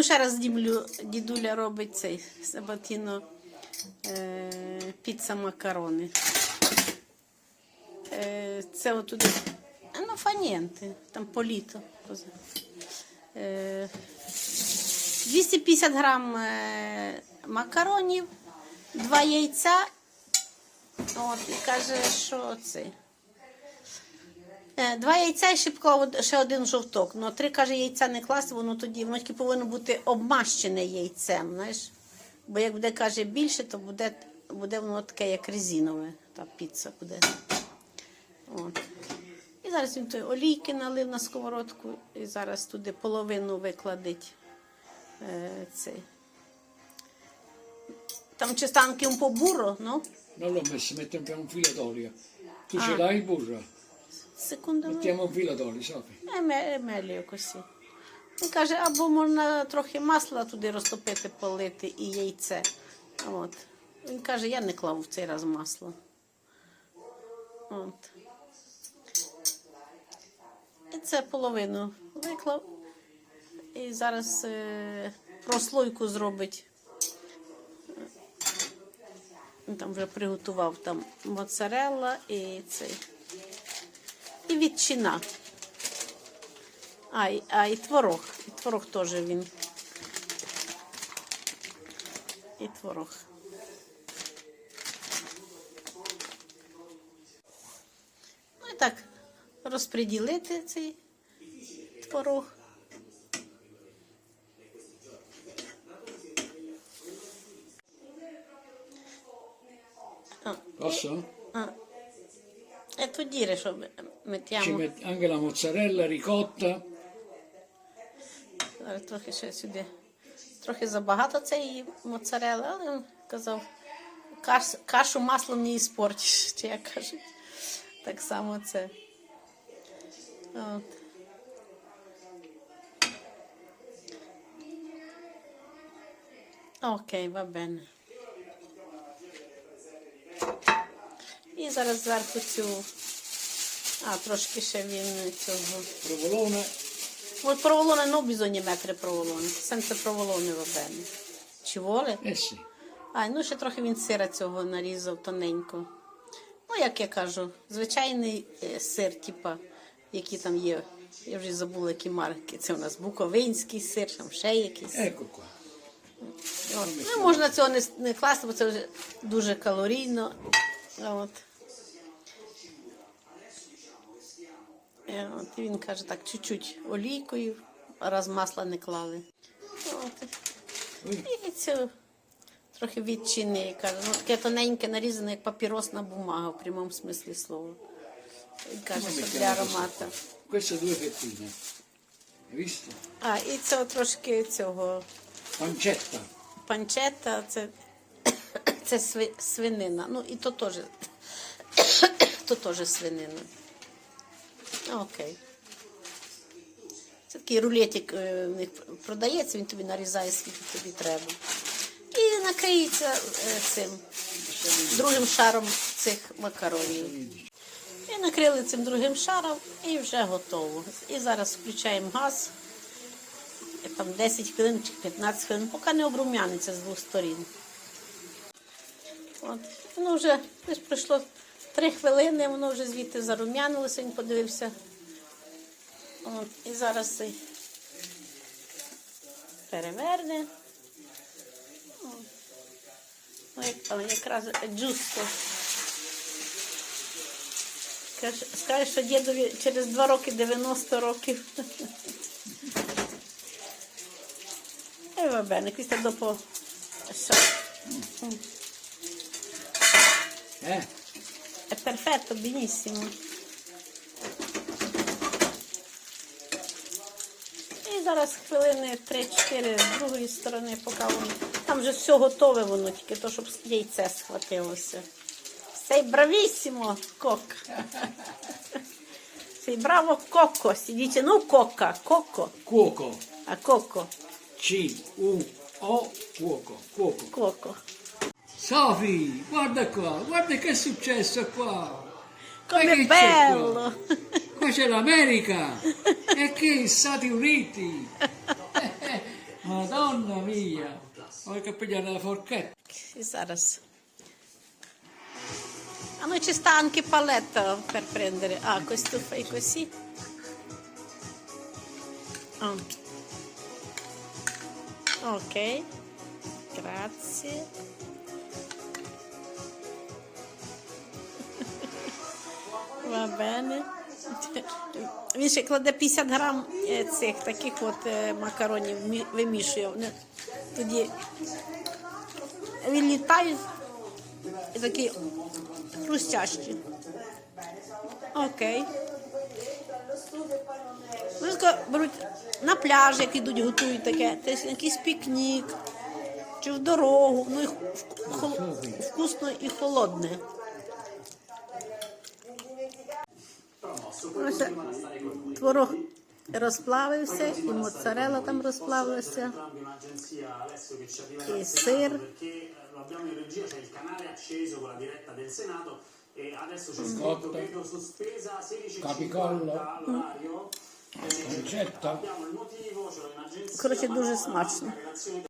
Ну, ще раз дімлю, дідуля робить цей сабатіно е, піца макарони. Е, це отуди. Ну, фанієнти, там політо. Е, 250 грам е, макаронів, два яйця. От, і каже, що це. Е, Два яйця і ще ще один жовток. Ну, три, каже, яйця не класти, воно тоді воно тільки повинно бути обмащене яйцем, знаєш. Бо як буде, каже, більше, то буде, буде воно таке, як резинове, та піца буде. От. І зараз він той олійки налив на сковородку, і зараз туди половину викладить е, цей. Там ci sta anche un po' burro, no? Non l'ho messo, mettiamo un filo d'olio. Tu ce l'hai il burro? Секунду. Mettiamo un filo d'olio, Sofì. Е, ме- Мелі якось. Він каже, або можна трохи масла туди розтопити, полити і яйце. От. Він каже, я не клав в цей раз масло. От. І це половину виклав. І зараз е, прослойку зробить. Він там вже приготував там моцарелла і цей. І ветчина. А, і- а і творог. І творог теж він. І творог. Ну і так, розподілити цей творог. А, Posso? а. E tu dire, що ми- Ci mettiamo. met- anche la mozzarella ricotta. Зараз трохи ще сюди. Трохи забагато цієї моцарели, але він казав, каш, кашу маслом не іспортиш, чи як кажуть. Так само це. От. Окей, va bene. І зараз зверху цю. А, трошки ще він цього. provolone, От проволоне bisogna mettere provolone, senza provolone va bene. Ci vuole? eh sì, А, ну ще трохи він сира цього нарізав тоненько. Ну, як я кажу, звичайний е, сир, типа, який там є. Я вже забула, які марки. Це у нас буковинський сир, там ще якийсь. qua. От. Ну, можна цього не, не класти, бо це вже дуже калорійно. От. От, і він каже так, чуть-чуть олійкою, раз масла не клали. От. І цю трохи відчини, каже, ну таке тоненьке нарізане, як папіросна бумага в прямому смислі слова. Він каже, що для hai? А, і цього трошки цього. Pancetta, панчета, це, це свинина. Ну і то теж, то теж свинина. Окей. Це такий рулетик е, в них продається, він тобі нарізає, скільки тобі треба. І накриється е, цим другим шаром цих макаронів. І накрили цим другим шаром і вже готово. І зараз включаємо газ там 10 хвилин чи 15 хвилин, поки не обрум'яниться з двох сторін. От. Воно вже десь пройшло 3 хвилини, воно вже звідти зарум'янилося, він подивився. От. І зараз переверне. Ну, але якраз джусто. Скаже, що дідові через 2 роки 90 років. Bene, questo dopo... eh? È perfetto, benissimo. І зараз хвилини 3-4 з другої сторони, поки воно. Там вже все готове воно, тільки то, щоб яйце схватилося. Sei bravissimo, Cocca. Sei bravo Cocco, si dice non Cocca, Cocco, Cuoco, a Cocco, C-U-O, cuoco, cuoco. Cocco. Sofi, guarda qua, guarda che è successo qua. Com'è che c'è bello! Qua? Qua c'è l'America e che Stati Uniti. Madonna mia! Vuoi che pigliare la forchetta? І зараз. А ну ci sta anche paletta per prendere. Ah, questo fai così. Ah. Ok. Grazie. Bene. Він ще кладе 50 грам е, цих таких от е, макаронів, вимішує. Вони Тоді вилітають і такі хрустящі. Окей. Вони тако беруть на пляж, як ідуть, готують таке, тобто якийсь пікнік, чи в дорогу. Ну і вкусно і холодне. Ось Творог розплавився, і моцарела там розплавилася, і сир. perché eh, lo abbiamo in regia, c'è il canale acceso con la diretta del Senato e adesso c'è scritto vedo sospesa 16.50 Capicollo. l'orario. Concetta. Abbiamo il motivo, ce l'ho in agenzia. Коротше, дуже смачно.